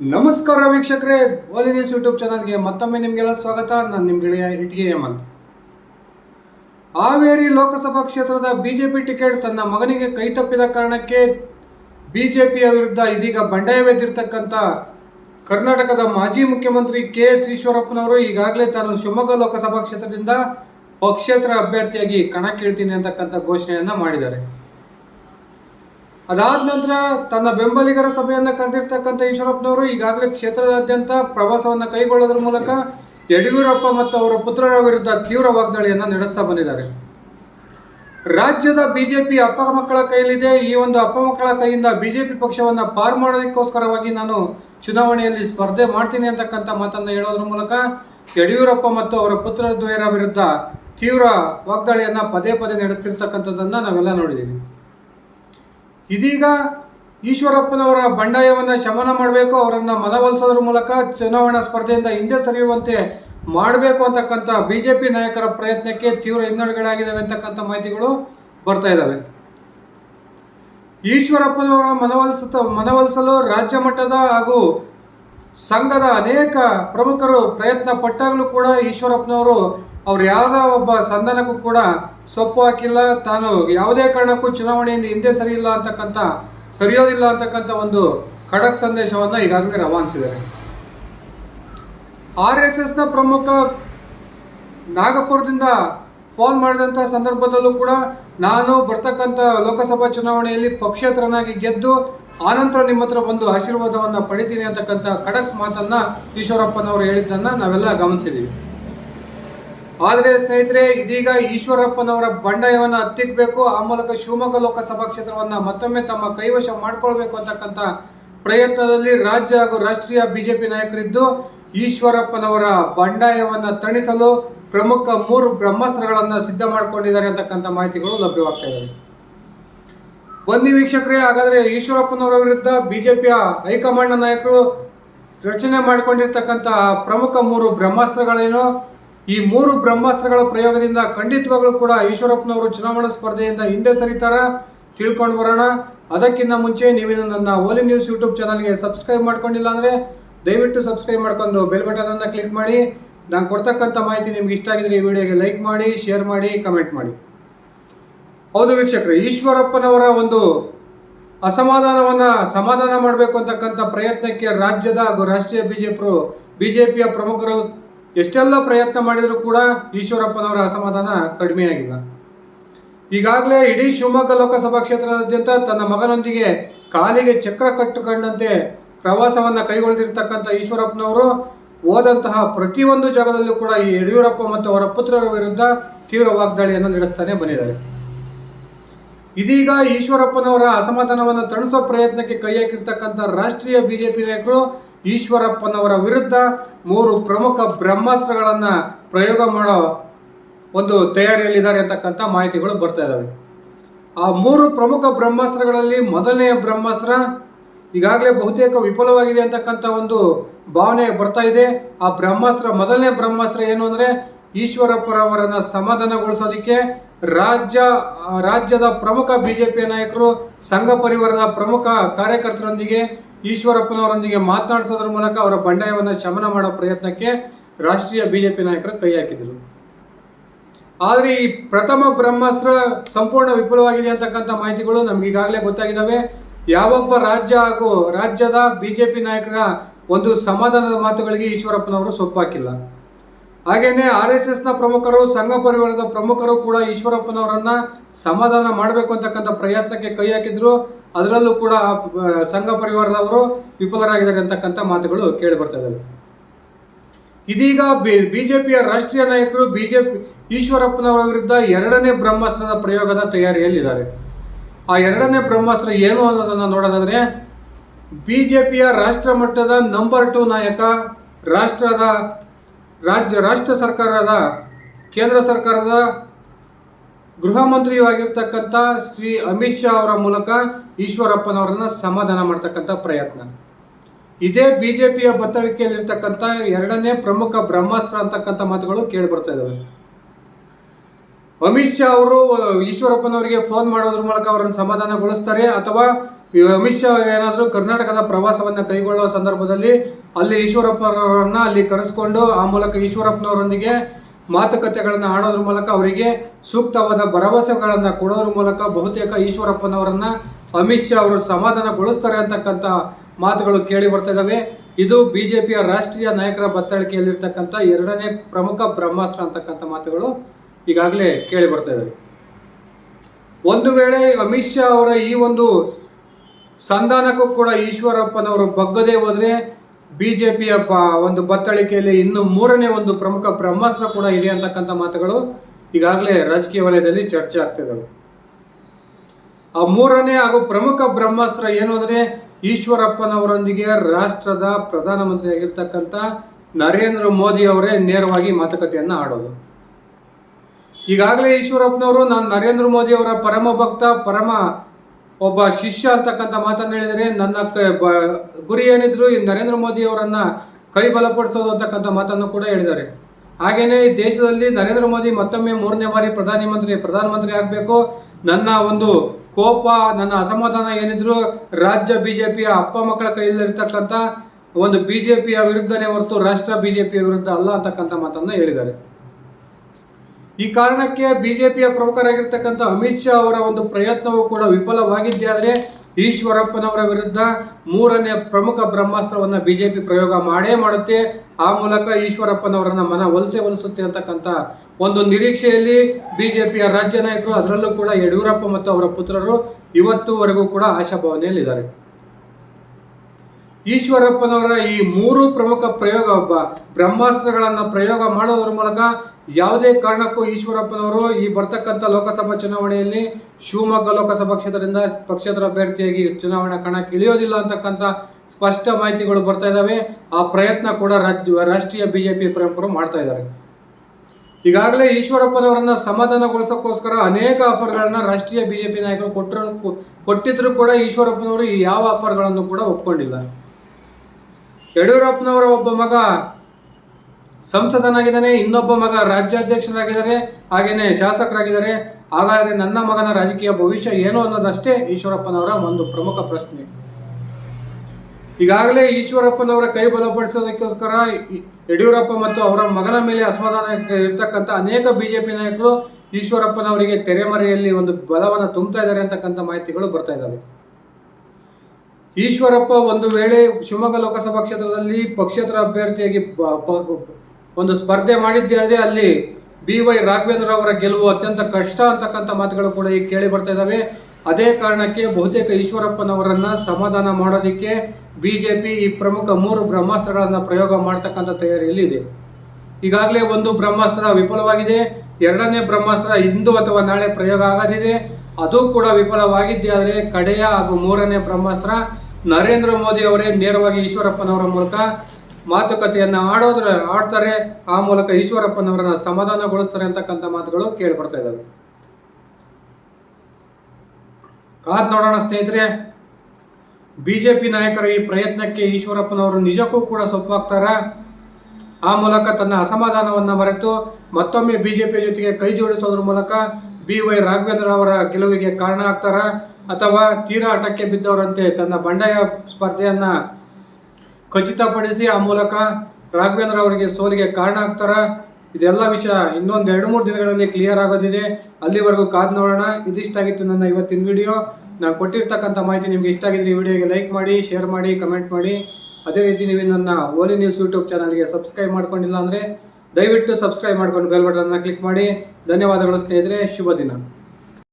ನಮಸ್ಕಾರ ವೀಕ್ಷಕರೇ, ಓಲಿ news YouTube ಚಾನಲ್ಗೆ ಮತ್ತೊಮ್ಮೆ ನಿಮಗೆಲ್ಲ ಸ್ವಾಗತ. ನಾನು ನಿಮ್ಮ ಗೆಳೆಯ ಇಟಿಗೆ ಹೇಮಂತ್. ಹಾವೇರಿ ಲೋಕಸಭಾ ಕ್ಷೇತ್ರದ ಬಿಜೆಪಿ ಟಿಕೆಟ್ ತನ್ನ ಮಗನಿಗೆ ಕೈತಪ್ಪಿದ ಕಾರಣಕ್ಕೆ ಬಿಜೆಪಿಯ ವಿರುದ್ಧ ಇದೀಗ ಬಂಡಾಯವೆದ್ದಿರ್ತಕ್ಕಂಥ ಕರ್ನಾಟಕದ ಮಾಜಿ ಮುಖ್ಯಮಂತ್ರಿ ಕೆ ಎಸ್ ಈಶ್ವರಪ್ಪನವರು ಈಗಾಗಲೇ ತಾನು ಶಿವಮೊಗ್ಗ ಲೋಕಸಭಾ ಕ್ಷೇತ್ರದಿಂದ ಪಕ್ಷೇತರ ಅಭ್ಯರ್ಥಿಯಾಗಿ ಕಣಕ್ಕಿಳ್ತೀನಿ ಅಂತಕ್ಕಂಥ ಘೋಷಣೆಯನ್ನು ಮಾಡಿದ್ದಾರೆ. ಅದಾದ ನಂತರ ತನ್ನ ಬೆಂಬಲಿಗರ ಸಭೆಯನ್ನು ಕರೆದಿರ್ತಕ್ಕಂಥ ಈಶ್ವರಪ್ಪನವರು ಈಗಾಗಲೇ ಕ್ಷೇತ್ರದಾದ್ಯಂತ ಪ್ರವಾಸವನ್ನ ಕೈಗೊಳ್ಳೋದ್ರ ಮೂಲಕ ಯಡಿಯೂರಪ್ಪ ಮತ್ತು ಅವರ ಪುತ್ರರ ವಿರುದ್ಧ ತೀವ್ರ ವಾಗ್ದಾಳಿಯನ್ನು ನಡೆಸ್ತಾ ಬಂದಿದ್ದಾರೆ. ರಾಜ್ಯದ ಬಿಜೆಪಿ ಅಪ್ಪ ಮಕ್ಕಳ ಕೈಯಲ್ಲಿದೆ. ಈ ಒಂದು ಅಪ್ಪ ಮಕ್ಕಳ ಕೈಯಿಂದ ಬಿಜೆಪಿ ಪಕ್ಷವನ್ನ ಪಾರು ಮಾಡೋದಕ್ಕೋಸ್ಕರವಾಗಿ ನಾನು ಚುನಾವಣೆಯಲ್ಲಿ ಸ್ಪರ್ಧೆ ಮಾಡ್ತೀನಿ ಅಂತಕ್ಕಂಥ ಮಾತನ್ನ ಹೇಳೋದ್ರ ಮೂಲಕ ಯಡಿಯೂರಪ್ಪ ಮತ್ತು ಅವರ ಪುತ್ರ ದ್ವಯರ ವಿರುದ್ಧ ತೀವ್ರ ವಾಗ್ದಾಳಿಯನ್ನು ಪದೇ ಪದೇ ನಡೆಸ್ತಿರ್ತಕ್ಕಂಥದ್ದನ್ನ ನಾವೆಲ್ಲ ನೋಡಿದ್ದೀವಿ. ಇದೀಗ ಈಶ್ವರಪ್ಪನವರ ಬಂಡಾಯವನ್ನು ಶಮನ ಮಾಡಬೇಕು, ಅವರನ್ನು ಮನವೊಲಿಸೋದ್ರ ಮೂಲಕ ಚುನಾವಣಾ ಸ್ಪರ್ಧೆಯಿಂದ ಹಿಂದೆ ಸರಿಯುವಂತೆ ಮಾಡಬೇಕು ಅಂತಕ್ಕಂಥ ಬಿ ಜೆ ಪಿ ನಾಯಕರ ಪ್ರಯತ್ನಕ್ಕೆ ತೀವ್ರ ಹಿನ್ನಡೆಗಳಾಗಿದ್ದಾವೆ ಅಂತಕ್ಕಂಥ ಮಾಹಿತಿಗಳು ಬರ್ತಾ ಇದ್ದಾವೆ ಈಶ್ವರಪ್ಪನವರ ಮನವೊಲಿಸ ಮನವೊಲಿಸಲು ರಾಜ್ಯ ಮಟ್ಟದ ಹಾಗೂ ಸಂಘದ ಅನೇಕ ಪ್ರಮುಖರು ಪ್ರಯತ್ನ ಪಟ್ಟಾಗಲೂ ಕೂಡ ಈಶ್ವರಪ್ಪನವರು ಅವ್ರು ಯಾವುದೇ ಒಬ್ಬ ಸಂಧಾನಕ್ಕೂ ಕೂಡ ಸೊಪ್ಪು ಹಾಕಿಲ್ಲ, ತಾನು ಯಾವುದೇ ಕಾರಣಕ್ಕೂ ಚುನಾವಣೆಯಿಂದ ಹಿಂದೆ ಸರಿಯಿಲ್ಲ ಅಂತಕ್ಕಂಥ ಸರಿಯೋದಿಲ್ಲ ಅಂತಕ್ಕಂಥ ಒಂದು ಖಡಕ್ ಸಂದೇಶವನ್ನು ಈಗಾಗಲೇ ರವಾನಿಸಿದ್ದಾರೆ. ಆರ್ ಎಸ್ ಎಸ್ನ ಪ್ರಮುಖ ನಾಗಪುರದಿಂದ ಫೋನ್ ಮಾಡಿದಂಥ ಸಂದರ್ಭದಲ್ಲೂ ಕೂಡ ನಾನು ಬರ್ತಕ್ಕಂಥ ಲೋಕಸಭಾ ಚುನಾವಣೆಯಲ್ಲಿ ಪಕ್ಷೇತರನಾಗಿ ಗೆದ್ದು ಆನಂತರ ನಿಮ್ಮ ಹತ್ರ ಬಂದು ಆಶೀರ್ವಾದವನ್ನು ಪಡಿತೀನಿ ಅಂತಕ್ಕಂಥ ಖಡಕ್ಸ್ ಮಾತನ್ನ ಈಶ್ವರಪ್ಪನವರು ಹೇಳಿದ್ದನ್ನು ನಾವೆಲ್ಲ ಗಮನಿಸಿದ್ದೀವಿ ಆದರೆ ಸ್ನೇಹಿತರೆ, ಇದೀಗ ಈಶ್ವರಪ್ಪನವರ ಬಂಡಾಯವನ್ನು ಹತ್ತಿಕ್ಕಬೇಕು ಆ ಮೂಲಕ ಶಿವಮೊಗ್ಗ ಲೋಕಸಭಾ ಕ್ಷೇತ್ರವನ್ನ ಮತ್ತೊಮ್ಮೆ ತಮ್ಮ ಕೈವಶ ಮಾಡ್ಕೊಳ್ಬೇಕು ಅಂತಕ್ಕಂಥ ಪ್ರಯತ್ನದಲ್ಲಿ ರಾಜ್ಯ ಹಾಗೂ ರಾಷ್ಟ್ರೀಯ ಬಿಜೆಪಿ ನಾಯಕರಿದ್ದು, ಈಶ್ವರಪ್ಪನವರ ಬಂಡಾಯವನ್ನು ತಣಿಸಲು ಪ್ರಮುಖ ಮೂರು ಬ್ರಹ್ಮಾಸ್ತ್ರಗಳನ್ನು ಸಿದ್ಧ ಮಾಡಿಕೊಂಡಿದ್ದಾರೆ ಅಂತಕ್ಕಂಥ ಮಾಹಿತಿಗಳು ಲಭ್ಯವಾಗ್ತಾ ಇದ್ದಾವೆ. ಬನ್ನಿ ವೀಕ್ಷಕರೇ, ಹಾಗಾದರೆ ಈಶ್ವರಪ್ಪನವರ ವಿರುದ್ಧ ಬಿಜೆಪಿಯ ಹೈಕಮಾಂಡ್ ನಾಯಕರು ರಚನೆ ಮಾಡಿಕೊಂಡಿರ್ತಕ್ಕಂಥ ಪ್ರಮುಖ ಮೂರು ಬ್ರಹ್ಮಾಸ್ತ್ರಗಳೇನು? ಈ ಮೂರು ಬ್ರಹ್ಮಾಸ್ತ್ರಗಳ ಪ್ರಯೋಗದಿಂದ ಖಂಡಿತವಾಗ್ಲೂ ಕೂಡ ಈಶ್ವರಪ್ಪನವರು ಚುನಾವಣಾ ಸ್ಪರ್ಧೆಯಿಂದ ಹಿಂದೆ ಸರಿತಾರ? ತಿಳ್ಕೊಂಡು ಬರೋಣ. ಅದಕ್ಕಿಂತ ಮುಂಚೆ ನೀವೇನು ನನ್ನ ಓಲಿ ನ್ಯೂಸ್ ಯೂಟ್ಯೂಬ್ ಚಾನಲ್ಗೆ ಸಬ್ಸ್ಕ್ರೈಬ್ ಮಾಡ್ಕೊಂಡಿಲ್ಲ ಅಂದರೆ ದಯವಿಟ್ಟು ಸಬ್ಸ್ಕ್ರೈಬ್ ಮಾಡ್ಕೊಂಡು ಬೆಲ್ ಅನ್ನ ಕ್ಲಿಕ್ ಮಾಡಿ. ನಾನು ಕೊಡ್ತಕ್ಕಂಥ ಮಾಹಿತಿ ನಿಮ್ಗೆ ಇಷ್ಟ ಆಗಿದ್ರೆ ಈ ವಿಡಿಯೋಗೆ ಲೈಕ್ ಮಾಡಿ, ಶೇರ್ ಮಾಡಿ, ಕಮೆಂಟ್ ಮಾಡಿ. ಹೌದು ವೀಕ್ಷಕರು, ಈಶ್ವರಪ್ಪನವರ ಒಂದು ಅಸಮಾಧಾನವನ್ನ ಸಮಾಧಾನ ಮಾಡಬೇಕು ಅಂತಕ್ಕಂಥ ಪ್ರಯತ್ನಕ್ಕೆ ರಾಜ್ಯದ ಹಾಗೂ ರಾಷ್ಟ್ರೀಯ ಬಿಜೆಪಿ ಬಿಜೆಪಿಯ ಪ್ರಮುಖರು ಎಷ್ಟೆಲ್ಲ ಪ್ರಯತ್ನ ಮಾಡಿದರೂ ಕೂಡ ಈಶ್ವರಪ್ಪನವರ ಅಸಮಾಧಾನ ಕಡಿಮೆಯಾಗಿಲ್ಲ ಈಗಾಗಲೇ ಇಡೀ ಶಿವಮೊಗ್ಗ ಲೋಕಸಭಾ ಕ್ಷೇತ್ರದಾದ್ಯಂತ ತನ್ನ ಮಗನೊಂದಿಗೆ ಕಾಲಿಗೆ ಚಕ್ರ ಕಟ್ಟುಕೊಂಡಂತೆ ಪ್ರವಾಸವನ್ನ ಕೈಗೊಳ್ತಿರ್ತಕ್ಕಂಥ ಈಶ್ವರಪ್ಪನವರು ಹೋದಂತಹ ಪ್ರತಿಯೊಂದು ಜಾಗದಲ್ಲೂ ಕೂಡ ಈ ಯಡಿಯೂರಪ್ಪ ಮತ್ತು ಅವರ ಪುತ್ರರ ವಿರುದ್ಧ ತೀವ್ರ ವಾಗ್ದಾಳಿಯನ್ನು ನಡೆಸ್ತಾನೆ ಬಂದಿದ್ದಾರೆ. ಇದೀಗ ಈಶ್ವರಪ್ಪನವರ ಅಸಮಾಧಾನವನ್ನು ತಣಿಸೋ ಪ್ರಯತ್ನಕ್ಕೆ ಕೈ ಹಾಕಿರ್ತಕ್ಕಂಥ ರಾಷ್ಟ್ರೀಯ ಬಿಜೆಪಿ ನಾಯಕರು ಈಶ್ವರಪ್ಪನವರ ವಿರುದ್ಧ ಮೂರು ಪ್ರಮುಖ ಬ್ರಹ್ಮಾಸ್ತ್ರಗಳನ್ನು ಪ್ರಯೋಗ ಮಾಡೋ ಒಂದು ತಯಾರಿಯಲ್ಲಿದ್ದಾರೆ ಅಂತಕ್ಕಂಥ ಮಾಹಿತಿಗಳು ಬರ್ತಾ ಇದ್ದಾವೆ ಆ ಮೂರು ಪ್ರಮುಖ ಬ್ರಹ್ಮಾಸ್ತ್ರಗಳಲ್ಲಿ ಮೊದಲನೆಯ ಬ್ರಹ್ಮಾಸ್ತ್ರ ಈಗಾಗಲೇ ಬಹುತೇಕ ವಿಫಲವಾಗಿದೆ ಅಂತಕ್ಕಂಥ ಒಂದು ಭಾವನೆ ಬರ್ತಾ ಇದೆ. ಆ ಬ್ರಹ್ಮಾಸ್ತ್ರ ಮೊದಲನೇ ಬ್ರಹ್ಮಾಸ್ತ್ರ ಏನು ಅಂದರೆ ಈಶ್ವರಪ್ಪರವರನ್ನ ಸಮಾಧಾನಗೊಳಿಸೋದಕ್ಕೆ ರಾಜ್ಯ ರಾಜ್ಯದ ಪ್ರಮುಖ ಬಿಜೆಪಿಯ ನಾಯಕರು, ಸಂಘ ಪರಿವಾರದ ಪ್ರಮುಖ ಕಾರ್ಯಕರ್ತರೊಂದಿಗೆ ಈಶ್ವರಪ್ಪನವರೊಂದಿಗೆ ಮಾತನಾಡಿಸೋದ್ರ ಮೂಲಕ ಅವರ ಬಂಡಾಯವನ್ನು ಶಮನ ಮಾಡೋ ಪ್ರಯತ್ನಕ್ಕೆ ರಾಷ್ಟ್ರೀಯ ಬಿಜೆಪಿ ನಾಯಕರು ಕೈ ಹಾಕಿದರು ಆದರೆ ಈ ಪ್ರಥಮ ಬ್ರಹ್ಮಾಸ್ತ್ರ ಸಂಪೂರ್ಣ ವಿಫಲವಾಗಿದೆ ಅಂತಕ್ಕಂಥ ಮಾಹಿತಿಗಳು ನಮ್ಗೆ ಈಗಾಗಲೇ ಗೊತ್ತಾಗಿದ್ದಾವೆ. ಯಾವೊಬ್ಬ ರಾಜ್ಯ ಹಾಗೂ ರಾಜ್ಯದ ಬಿಜೆಪಿ ನಾಯಕರ ಒಂದು ಸಮಾಧಾನದ ಮಾತುಗಳಿಗೆ ಈಶ್ವರಪ್ಪನವರು ಸೊಪ್ಪಾಕಿಲ್ಲ. ಹಾಗೇನೆ ಆರ್ ಎಸ್ ಎಸ್ನ ಪ್ರಮುಖರು, ಸಂಘ ಪರಿವಾರದ ಪ್ರಮುಖರು ಕೂಡ ಈಶ್ವರಪ್ಪನವರನ್ನ ಸಮಾಧಾನ ಮಾಡಬೇಕು ಅಂತಕ್ಕಂಥ ಪ್ರಯತ್ನಕ್ಕೆ ಕೈ ಹಾಕಿದ್ರು. ಅದರಲ್ಲೂ ಕೂಡ ಸಂಘ ಪರಿವಾರದವರು ವಿಫಲರಾಗಿದ್ದಾರೆ ಅಂತಕ್ಕಂಥ ಮಾತುಗಳು ಕೇಳಿ ಬರ್ತಾ ಇದ್ದಾವೆ ಇದೀಗ ಬಿಜೆಪಿಯ ರಾಷ್ಟ್ರೀಯ ನಾಯಕರು ಬಿಜೆಪಿ, ಈಶ್ವರಪ್ಪನವರ ವಿರುದ್ಧ ಎರಡನೇ ಬ್ರಹ್ಮಾಸ್ತ್ರದ ಪ್ರಯೋಗದ ತಯಾರಿಯಲ್ಲಿದ್ದಾರೆ. ಆ ಎರಡನೇ ಬ್ರಹ್ಮಾಸ್ತ್ರ ಏನು ಅನ್ನೋದನ್ನ ನೋಡೋದಾದ್ರೆ, ಬಿಜೆಪಿಯ ರಾಷ್ಟ್ರ ಮಟ್ಟದ ನಂಬರ್ ಟು ನಾಯಕ, ರಾಷ್ಟ್ರದ ರಾಜ್ಯ, ರಾಷ್ಟ್ರ ಸರ್ಕಾರದ, ಕೇಂದ್ರ ಸರ್ಕಾರದ ಗೃಹ ಮಂತ್ರಿಯೂ ಆಗಿರ್ತಕ್ಕಂಥ ಶ್ರೀ ಅಮಿತ್ ಶಾ ಅವರ ಮೂಲಕ ಈಶ್ವರಪ್ಪನವರನ್ನ ಸಮಾಧಾನ ಮಾಡ್ತಕ್ಕಂಥ ಪ್ರಯತ್ನ. ಇದೇ ಬಿಜೆಪಿಯ ಬತ್ತಳಿಕೆಯಲ್ಲಿರ್ತಕ್ಕಂಥ ಎರಡನೇ ಪ್ರಮುಖ ಬ್ರಹ್ಮಾಸ್ತ್ರ ಅಂತಕ್ಕಂಥ ಮಾತುಗಳು ಕೇಳಿಬರ್ತಾ ಇದ್ದಾವೆ ಅಮಿತ್ ಶಾ ಅವರು, ಈಶ್ವರಪ್ಪನವರಿಗೆ ಫೋನ್ ಮಾಡೋದ್ರ ಮೂಲಕ ಅವರನ್ನು ಸಮಾಧಾನಗೊಳಿಸ್ತಾರೆ ಅಥವಾ ಅಮಿತ್ ಶಾ ಏನಾದರೂ ಕರ್ನಾಟಕದ ಪ್ರವಾಸವನ್ನ ಕೈಗೊಳ್ಳುವ ಸಂದರ್ಭದಲ್ಲಿ ಅಲ್ಲಿ ಈಶ್ವರಪ್ಪನವರನ್ನ ಅಲ್ಲಿ ಕರೆಸ್ಕೊಂಡು ಆ ಮೂಲಕ ಈಶ್ವರಪ್ಪನವರೊಂದಿಗೆ ಮಾತುಕತೆಗಳನ್ನು ಆಡೋದ್ರ ಮೂಲಕ ಅವರಿಗೆ ಸೂಕ್ತವಾದ ಭರವಸೆಗಳನ್ನು ಕೊಡೋದ್ರ ಮೂಲಕ ಬಹುತೇಕ ಈಶ್ವರಪ್ಪನವರನ್ನ ಅಮಿತ್ ಶಾ ಅವರು ಸಮಾಧಾನಗೊಳಿಸ್ತಾರೆ ಅಂತಕ್ಕಂಥ ಮಾತುಗಳು ಕೇಳಿ ಬರ್ತಾ ಇದ್ದಾವೆ ಇದು ಪಿಯ ರಾಷ್ಟ್ರೀಯ ನಾಯಕರ ಬತ್ತಳಿಕೆಯಲ್ಲಿರ್ತಕ್ಕಂಥ ಎರಡನೇ ಪ್ರಮುಖ ಬ್ರಹ್ಮಾಸ್ತ್ರ ಅಂತಕ್ಕಂಥ ಮಾತುಗಳು ಈಗಾಗಲೇ ಕೇಳಿ ಬರ್ತಾ ಇದ್ದಾವೆ ಒಂದು ವೇಳೆ ಅಮಿತ್ ಶಾ ಅವರ ಈ ಒಂದು ಸಂಧಾನಕ್ಕೂ ಕೂಡ ಈಶ್ವರಪ್ಪನವರು ಬಗ್ಗದೇ ಹೋದ್ರೆ ಬಿಜೆಪಿಯ ಒಂದು ಬತ್ತಳಿಕೆಯಲ್ಲಿ ಇನ್ನು ಮೂರನೇ ಒಂದು ಪ್ರಮುಖ ಬ್ರಹ್ಮಾಸ್ತ್ರ ಕೂಡ ಇದೆ ಅಂತಕ್ಕಂಥ ಮಾತುಗಳು ಈಗಾಗಲೇ ರಾಜಕೀಯ ವಲಯದಲ್ಲಿ ಚರ್ಚೆ ಆಗ್ತಿದ್ದಾವೆ ಆ ಮೂರನೇ ಹಾಗೂ ಪ್ರಮುಖ ಬ್ರಹ್ಮಾಸ್ತ್ರ ಏನು ಅಂದರೆ ಈಶ್ವರಪ್ಪನವರೊಂದಿಗೆ ರಾಷ್ಟ್ರದ ಪ್ರಧಾನಮಂತ್ರಿಯಾಗಿರ್ತಕ್ಕಂಥ ನರೇಂದ್ರ ಮೋದಿ ಅವರೇ ನೇರವಾಗಿ ಮಾತುಕತೆಯನ್ನ ಆಡೋದು. ಈಗಾಗಲೇ ಈಶ್ವರಪ್ಪನವರು, ನಾನು ನರೇಂದ್ರ ಮೋದಿ ಅವರ ಪರಮ ಭಕ್ತ ಪರಮ ಒಬ್ಬ ಶಿಷ್ಯ ಅಂತಕ್ಕಂಥ ಮಾತನ್ನು ಹೇಳಿದರೆ, ನನ್ನ ಗುರಿ ಏನಿದ್ರು ಈ ನರೇಂದ್ರ ಮೋದಿ ಅವರನ್ನ ಕೈ ಬಲಪಡಿಸೋದು ಅಂತಕ್ಕಂಥ ಮಾತನ್ನು ಕೂಡ ಹೇಳಿದ್ದಾರೆ. ಹಾಗೆಯೇ ದೇಶದಲ್ಲಿ ನರೇಂದ್ರ ಮೋದಿ ಮತ್ತೊಮ್ಮೆ ಮೂರನೇ ಬಾರಿ ಪ್ರಧಾನಿ ಮಂತ್ರಿ ಪ್ರಧಾನಮಂತ್ರಿ ಆಗಬೇಕು. ನನ್ನ ಒಂದು ಕೋಪ, ನನ್ನ ಅಸಮಾಧಾನ ಏನಿದ್ರು ರಾಜ್ಯ ಬಿಜೆಪಿಯ ಅಪ್ಪ ಮಕ್ಕಳ ಕೈಯಲ್ಲಿರ್ತಕ್ಕಂಥ ಒಂದು ಬಿಜೆಪಿಯ ವಿರುದ್ಧನೇ ಹೊರತು ರಾಷ್ಟ್ರ ಬಿಜೆಪಿಯ ವಿರುದ್ಧ ಅಲ್ಲ ಅಂತಕ್ಕಂಥ ಮಾತನ್ನು ಹೇಳಿದ್ದಾರೆ. ಈ ಕಾರಣಕ್ಕೆ ಬಿಜೆಪಿಯ ಪ್ರಮುಖರಾಗಿರ್ತಕ್ಕಂಥ ಅಮಿತ್ ಶಾ ಅವರ ಒಂದು ಪ್ರಯತ್ನವೂ ಕೂಡ ವಿಫಲವಾಗಿದ್ದೇ ಆದರೆ ಈಶ್ವರಪ್ಪನವರ ವಿರುದ್ಧ ಮೂರನೇ ಪ್ರಮುಖ ಬ್ರಹ್ಮಾಸ್ತ್ರವನ್ನು ಬಿಜೆಪಿ ಪ್ರಯೋಗ ಮಾಡೇ ಮಾಡುತ್ತೆ. ಆ ಮೂಲಕ ಈಶ್ವರಪ್ಪನವರನ್ನ ಮನ ವಲಸೆ ಒಲಿಸುತ್ತೆ ಅಂತಕ್ಕಂಥ ಒಂದು ನಿರೀಕ್ಷೆಯಲ್ಲಿ ಬಿಜೆಪಿಯ ರಾಜ್ಯ ನಾಯಕರು ಅದರಲ್ಲೂ ಕೂಡ ಯಡಿಯೂರಪ್ಪ ಮತ್ತು ಅವರ ಪುತ್ರರು ಇವತ್ತುವರೆಗೂ ಕೂಡ ಆಶಾಭಾವನೆಯಲ್ಲಿದ್ದಾರೆ. ಈಶ್ವರಪ್ಪನವರ ಈ ಮೂರು ಪ್ರಮುಖ ಪ್ರಯೋಗ ಬ್ರಹ್ಮಾಸ್ತ್ರಗಳನ್ನ ಪ್ರಯೋಗ ಮಾಡೋದ್ರ ಮೂಲಕ ಯಾವುದೇ ಕಾರಣಕ್ಕೂ ಈಶ್ವರಪ್ಪನವರು ಈ ಬರ್ತಕ್ಕಂಥ ಲೋಕಸಭಾ ಚುನಾವಣೆಯಲ್ಲಿ ಶಿವಮೊಗ್ಗ ಲೋಕಸಭಾ ಕ್ಷೇತ್ರದಿಂದ ಪಕ್ಷೇತರ ಅಭ್ಯರ್ಥಿಯಾಗಿ ಚುನಾವಣಾ ಕಣಕ್ಕೆ ಇಳಿಯೋದಿಲ್ಲ ಅಂತಕ್ಕಂಥ ಸ್ಪಷ್ಟ ಮಾಹಿತಿಗಳು ಬರ್ತಾ ಇದ್ದಾವೆ ಆ ಪ್ರಯತ್ನ ಕೂಡ ರಾಜ್ಯ, ರಾಷ್ಟ್ರೀಯ ಬಿಜೆಪಿ ಪ್ರಮುಖರು ಮಾಡ್ತಾ ಇದ್ದಾರೆ ಈಗಾಗಲೇ ಈಶ್ವರಪ್ಪನವರನ್ನ ಸಮಾಧಾನಗೊಳಿಸೋಕ್ಕೋಸ್ಕರ ಅನೇಕ ಆಫರ್ಗಳನ್ನ ರಾಷ್ಟ್ರೀಯ ಬಿಜೆಪಿ ನಾಯಕರು ಕೊಟ್ಟರು ಕೊಟ್ಟಿದ್ರು ಕೂಡ ಈಶ್ವರಪ್ಪನವರು ಈ ಯಾವ ಆಫರ್ಗಳನ್ನು ಕೂಡ ಒಪ್ಕೊಂಡಿಲ್ಲ. ಯಡಿಯೂರಪ್ಪನವರ ಒಬ್ಬ ಮಗ ಸಂಸದನಾಗಿದ್ದಾನೆ, ಇನ್ನೊಬ್ಬ ಮಗ ರಾಜ್ಯಾಧ್ಯಕ್ಷರಾಗಿದ್ದಾರೆ, ಹಾಗೇನೆ ಶಾಸಕರಾಗಿದ್ದಾರೆ. ಹಾಗಾದರೆ ನನ್ನ ಮಗನ ರಾಜಕೀಯ ಭವಿಷ್ಯ ಏನು ಅನ್ನೋದಷ್ಟೇ ಈಶ್ವರಪ್ಪನವರ ಒಂದು ಪ್ರಮುಖ ಪ್ರಶ್ನೆ. ಈಗಾಗಲೇ ಈಶ್ವರಪ್ಪನವರ ಕೈ ಬಲಪಡಿಸೋದಕ್ಕೋಸ್ಕರ ಯಡಿಯೂರಪ್ಪ ಮತ್ತು ಅವರ ಮಗನ ಮೇಲೆ ಅಸಮಾಧಾನ ಇರ್ತಕ್ಕಂಥ ಅನೇಕ ಬಿಜೆಪಿ ನಾಯಕರು ಈಶ್ವರಪ್ಪನವರಿಗೆ ತೆರೆಮರೆಯಲ್ಲಿ ಒಂದು ಬಲವನ್ನು ತುಂಬುತ್ತಾ ಇದ್ದಾರೆ ಅಂತಕ್ಕಂಥ ಮಾಹಿತಿಗಳು ಬರ್ತಾ ಇದ್ದಾವೆ. ಈಶ್ವರಪ್ಪ ಒಂದು ವೇಳೆ ಶಿವಮೊಗ್ಗ ಲೋಕಸಭಾ ಕ್ಷೇತ್ರದಲ್ಲಿ ಪಕ್ಷೇತರ ಅಭ್ಯರ್ಥಿಯಾಗಿ ಒಂದು ಸ್ಪರ್ಧೆ ಮಾಡಿದ್ದೆ ಆದರೆ ಅಲ್ಲಿ ಬಿ ವೈ ರಾಘವೇಂದ್ರ ಅವರ ಗೆಲುವು ಅತ್ಯಂತ ಕಷ್ಟ ಅಂತಕ್ಕಂಥ ಮಾತುಗಳು ಕೂಡ ಈಗ ಕೇಳಿ ಬರ್ತಾ ಇದ್ದಾವೆ ಅದೇ ಕಾರಣಕ್ಕೆ ಬಹುತೇಕ ಈಶ್ವರಪ್ಪನವರನ್ನ ಸಮಾಧಾನ ಮಾಡೋದಕ್ಕೆ ಬಿಜೆಪಿ ಈ ಪ್ರಮುಖ ಮೂರು ಬ್ರಹ್ಮಾಸ್ತ್ರಗಳನ್ನು ಪ್ರಯೋಗ ಮಾಡ್ತಕ್ಕಂಥ ತಯಾರಿಯಲ್ಲಿ ಇದೆ. ಈಗಾಗಲೇ ಒಂದು ಬ್ರಹ್ಮಾಸ್ತ್ರ ವಿಫಲವಾಗಿದೆ. ಎರಡನೇ ಬ್ರಹ್ಮಾಸ್ತ್ರ ಇಂದು ಅಥವಾ ನಾಳೆ ಪ್ರಯೋಗ ಆಗದಿದೆ. ಅದು ಕೂಡ ವಿಫಲವಾಗಿದ್ದೇ ಆದರೆ ಕಡೆಯ ಹಾಗೂ ಮೂರನೇ ಬ್ರಹ್ಮಾಸ್ತ್ರ ನರೇಂದ್ರ ಮೋದಿ ಅವರೇ ನೇರವಾಗಿ ಈಶ್ವರಪ್ಪನವರ ಮೂಲಕ ಮಾತುಕತೆಯನ್ನ ಆಡೋದ್ರ, ಆಡ್ತಾರೆ, ಆ ಮೂಲಕ ಈಶ್ವರಪ್ಪನವರನ್ನ ಸಮಾಧಾನಗೊಳಿಸ್ತಾರೆ ಅಂತಕ್ಕಂಥ ಮಾತುಗಳು ಕೇಳಿ ಬರ್ತಾ ಇದ್ದಾವೆ ಕಾದ್ ನೋಡೋಣ ಸ್ನೇಹಿತರೆ, ಬಿಜೆಪಿ ನಾಯಕರ ಈ ಪ್ರಯತ್ನಕ್ಕೆ ಈಶ್ವರಪ್ಪನವರು ನಿಜಕ್ಕೂ ಕೂಡ ಸೊಪ್ಪಾಗ್ತಾರ? ಆ ಮೂಲಕ ತನ್ನ ಅಸಮಾಧಾನವನ್ನ ಮರೆತು ಮತ್ತೊಮ್ಮೆ ಬಿಜೆಪಿ ಜೊತೆಗೆ ಕೈ ಜೋಡಿಸೋದ್ರ ಮೂಲಕ ಬಿ ವೈ ರಾಘವೇಂದ್ರ ಅವರ ಗೆಲುವಿಗೆ ಕಾರಣ ಆಗ್ತಾರ? ಅಥವಾ ತೀರಾ ಆಟಕ್ಕೆ ಬಿದ್ದವರಂತೆ ತನ್ನ ಬಂಡಾಯ ಸ್ಪರ್ಧೆಯನ್ನ ಖಚಿತಪಡಿಸಿ ಆ ಮೂಲಕ ರಾಘವೇಂದ್ರ ಅವರಿಗೆ ಸೋಲಿಗೆ ಕಾರಣ ಆಗ್ತಾರ. ಇದೆಲ್ಲ ವಿಷಯ ಇನ್ನೊಂದು ಎರಡು ಮೂರು ದಿನಗಳಲ್ಲಿ ಕ್ಲಿಯರ್ ಆಗೋದಿದೆ. ಅಲ್ಲಿವರೆಗೂ ಕಾದ್ ನೋಡೋಣ. ಇದಿಷ್ಟಾಗಿತ್ತು ನನ್ನ ಇವತ್ತಿನ ವಿಡಿಯೋ ನಾನು ಕೊಟ್ಟಿರ್ತಕ್ಕಂಥ ಮಾಹಿತಿ ನಿಮ್ಗೆ ಇಷ್ಟ ಆಗಿದ್ರೆ ಈ ವಿಡಿಯೋಗೆ ಲೈಕ್ ಮಾಡಿ ಶೇರ್ ಮಾಡಿ ಕಮೆಂಟ್ ಮಾಡಿ. ಅದೇ ರೀತಿ ನೀವು ನನ್ನ ಓಲಿ ನ್ಯೂಸ್ ಯೂಟ್ಯೂಬ್ ಚಾನಲ್ಗೆ ಸಬ್ಸ್ಕ್ರೈಬ್ ಮಾಡ್ಕೊಂಡಿಲ್ಲ ಅಂದರೆ ದಯವಿಟ್ಟು ಸಬ್ಸ್ಕ್ರೈಬ್ ಮಾಡ್ಕೊಂಡು ಬೆಲ್ ಬಟನ್ನ ಕ್ಲಿಕ್ ಮಾಡಿ. ಧನ್ಯವಾದಗಳು ಸ್ನೇಹಿತರೆ. ಶುಭ ದಿನ.